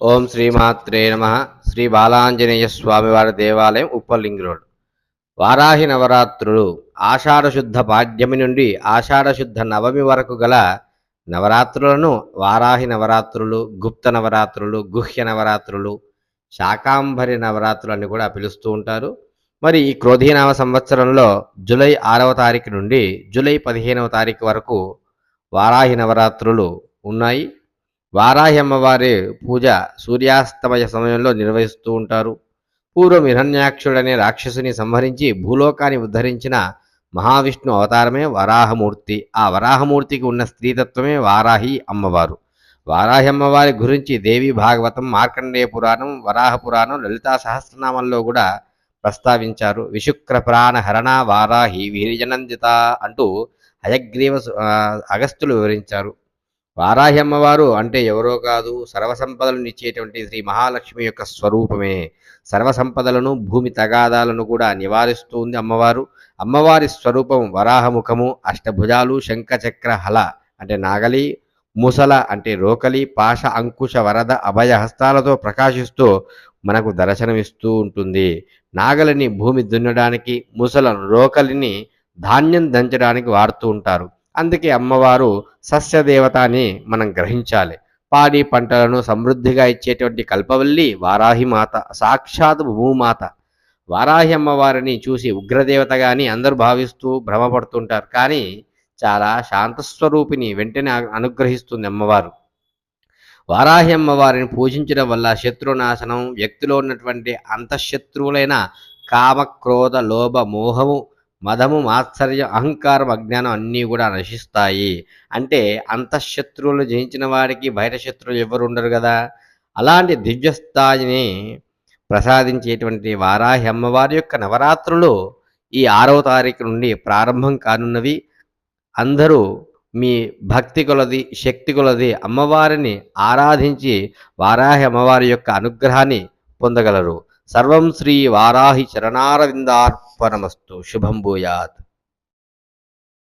ఓం శ్రీమాత్రే నమ. శ్రీ బాలాంజనేయ స్వామివారి దేవాలయం ఉప్పలింగ్ రోడ్ వారాహి నవరాత్రులు ఆషాఢశుద్ధ పాడ్యమి నుండి ఆషాఢశుద్ధ నవమి వరకు గల నవరాత్రులను వారాహి నవరాత్రులు గుప్త నవరాత్రులు గుహ్య నవరాత్రులు శాకాంబరి నవరాత్రులు అని కూడా పిలుస్తూ ఉంటారు. మరి ఈ క్రోధీనామ సంవత్సరంలో జూలై ఆరవ తారీఖు నుండి జూలై పదిహేనవ తారీఖు వరకు వారాహి నవరాత్రులు ఉన్నాయి. వారాహి అమ్మవారి పూజ సూర్యాస్తమయ సమయంలో నిర్వహిస్తూ ఉంటారు. పూర్వం హిరణ్యాక్షుడనే రాక్షసుని సంహరించి భూలోకాన్ని ఉద్ధరించిన మహావిష్ణు అవతారమే వరాహమూర్తి. ఆ వరాహమూర్తికి ఉన్న స్త్రీతత్వమే వారాహి అమ్మవారు. వారాహి అమ్మవారి గురించి దేవి భాగవతం మార్కండేయ పురాణం వరాహ పురాణం లలితా సహస్రనామంలో కూడా ప్రస్తావించారు. విశుక్ర ప్రాణ హరణ వారాహి వీర్యనందిత అంటూ హయగ్రీవ సు- అగస్త్యులు వివరించారు. వారాహి అమ్మవారు అంటే ఎవరో కాదు సర్వసంపదలను ఇచ్చేటువంటి శ్రీ మహాలక్ష్మి యొక్క స్వరూపమే. సర్వసంపదలను భూమి తగాదాలను కూడా నివారిస్తూ ఉంది అమ్మవారు. అమ్మవారి స్వరూపం వరాహముఖము అష్టభుజాలు శంఖచక్ర హల అంటే నాగలి ముసల అంటే రోకలి పాశ అంకుశ వరద అభయ హస్తాలతో ప్రకాశిస్తూ మనకు దర్శనమిస్తూ ఉంటుంది. నాగలిని భూమి దున్నడానికి ముసలను రోకలిని ధాన్యం దంచడానికి వాడుతూ ఉంటారు. అందుకే అమ్మవారు సస్యదేవత అని మనం గ్రహించాలి. పాడి పంటలను సమృద్ధిగా ఇచ్చేటువంటి కల్పవల్లి వారాహిమాత సాక్షాత్ భూమాత. వారాహి అమ్మవారిని చూసి ఉగ్రదేవతగా అని అందరూ భావిస్తూ భ్రమపడుతుంటారు. కానీ చాలా శాంతస్వరూపిణి వెంటనే అనుగ్రహిస్తుంది అమ్మవారు. వారాహి అమ్మవారిని పూజించడం వల్ల శత్రునాశనం వ్యక్తిలో ఉన్నటువంటి అంతఃశత్రువులైన కామ క్రోధ లోభ మోహము మదము మాత్సర్యం అహంకారం అజ్ఞానం అన్నీ కూడా నశిస్తాయి. అంటే అంతఃశత్రువులు జయించిన వాడికి బయట శత్రువులు ఎవరు ఉండరు కదా? అలాంటి దివ్యస్థాయిని ప్రసాదించేటువంటి వారాహి అమ్మవారి యొక్క నవరాత్రులు ఈ ఆరవ తారీఖు నుండి ప్రారంభం కానున్నవి. అందరూ మీ భక్తి కొలది శక్తి కొలది అమ్మవారిని ఆరాధించి వారాహి అమ్మవారి యొక్క అనుగ్రహాన్ని పొందగలరు. సర్వం శ్రీ వారాహి परमस्तु। शुभम भूयात।